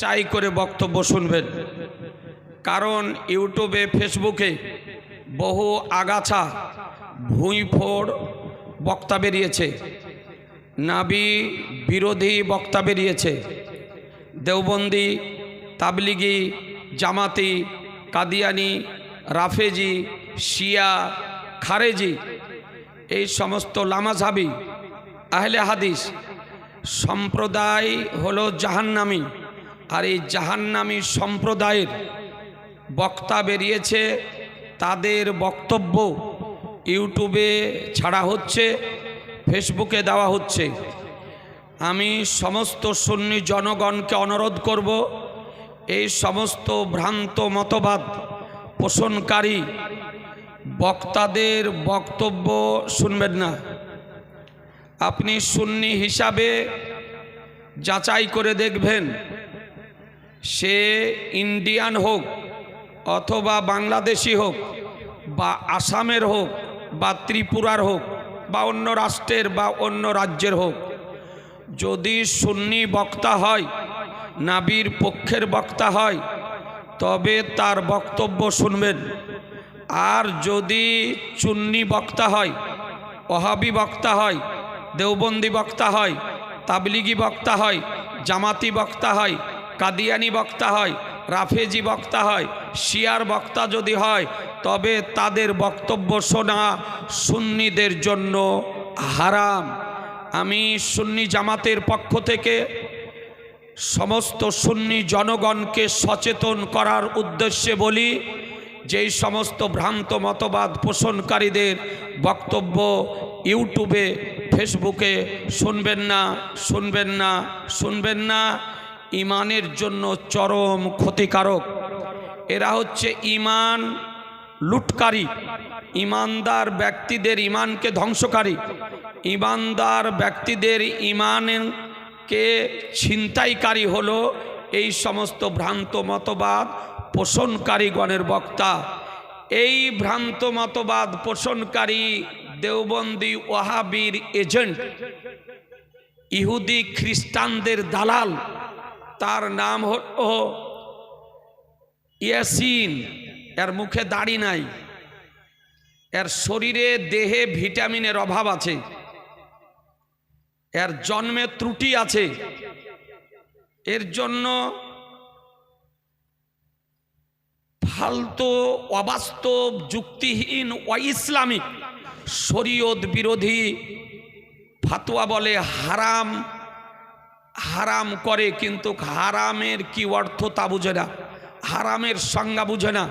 যাচাই করে বক্তব্য শুনবেন। কারণ ইউটিউবে, ফেসবুকে বহু আগাছা, ভুঁইফোড় বক্তা বেরিয়েছে। নাবি বিরোধী বক্তা বেরিয়েছে। দেওবন্দি, তাবলিগি, জামাতি, কাদিয়ানি, রাফেজি, শিয়া, খারেজি, এই সমস্ত লামাঝাবি, আহলে হাদিস সম্প্রদায় হলো জাহান্নামি। আর এই জাহান্নামি সম্প্রদায়ের বক্তা বেরিয়েছে। তাদের বক্তব্য ইউটিউবে ছাড়া হচ্ছে, ফেসবুকে দেওয়া হচ্ছে। আমি সমস্ত সুন্নি জনগণকে অনুরোধ করব, এই সমস্ত ভ্রান্ত মতবাদ পোষণকারী বক্তাদের বক্তব্য শুনবেন না। আপনি সুন্নি হিসাবে যাচাই করে দেখবেন। সে ইন্ডিয়ান হোক অথবা বাংলাদেশি হোক বা আসামের হোক বা ত্রিপুরার হোক বা অন্য রাষ্ট্রের বা অন্য রাজ্যের হোক, যদি সুন্নি বক্তা হয়, নাবির পক্ষের বক্তা হয়, তবে তার বক্তব্য শুনবেন। আর যদি চুন্নি বক্তা হয়, ওহাবি বক্তা হয়, দেওবন্দি বক্তা হয়, তাবলিগি বক্তা হয়, জামাতি বক্তা হয় কাদিয়ানি বক্তা হয়, রাফেজি বক্তা হয়, শিয়ার বক্তা যদি হয়, তবে তাদের বক্তব্য শোনা সুন্নিদের জন্য হারাম। আমি সুন্নি জামাতের পক্ষ থেকে সমস্ত সুন্নি জনগণকে সচেতন করার উদ্দেশ্যে বলি, যেই সমস্ত ভ্রান্ত মতবাদ পোষণকারীদের বক্তব্য ইউটিউবে, ফেসবুকে শুনবেন না শুনবেন না শুনবেন না ইমানের জন্য চরম ক্ষতিকারক। এরা হচ্ছে ইমান লুটকারী। ইমানদার ব্যক্তিদের ইমানকে ধ্বংসকারী। ইমানদার ব্যক্তিদের ইমানকে ছিনতাইকারী হলো এই সমস্ত ভ্রান্ত মতবাদ পোষণকারীগণের বক্তা। এই ভ্রান্ত মতবাদ পোষণকারী দেওবন্দি ওয়াহাবির এজেন্ট, ইহুদি খ্রিস্টানদের দালাল তার নাম হলো ইয়াসিন। এর মুখে দাড়ি নাই। এর শরীরে দেহে ভিটামিনের অভাব আছে। এর জন্মে ত্রুটি আছে। এর জন্য ফালতু, অবাস্তব, যুক্তিহীন, অইসলামিক শরীয়ত বিরোধী ফাতোয়া বলে হারাম। হারাম করে কিন্তু হারামের কি অর্থ তা বুঝে না। হারামের সংজ্ঞা বুঝে না।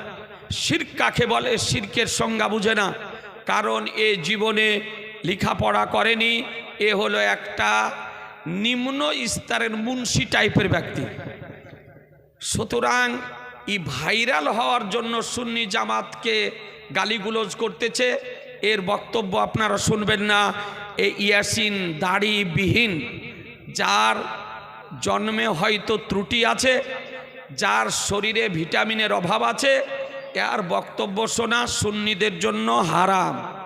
শির কাকে বলে? শিরকের সংজ্ঞা বুঝে না। কারণ এ জীবনে লেখাপড়া করেনি, এ হলো একটা নিম্ন স্তরের মুন্সি টাইপের ব্যক্তি। সুতরাং ই ভাইরাল হওয়ার জন্য সুন্নি জামাতকে গালিগুলোজ করতেছে। এর বক্তব্য আপনারা শুনবেন না। এই ইয়াসিন দাড়িবিহীন। যার জন্মে হয়তো ত্রুটি আছে, যার শরীরে ভিটামিনের অভাব আছে, এর বক্তব্য শোনা সুন্নিদের জন্য হারাম।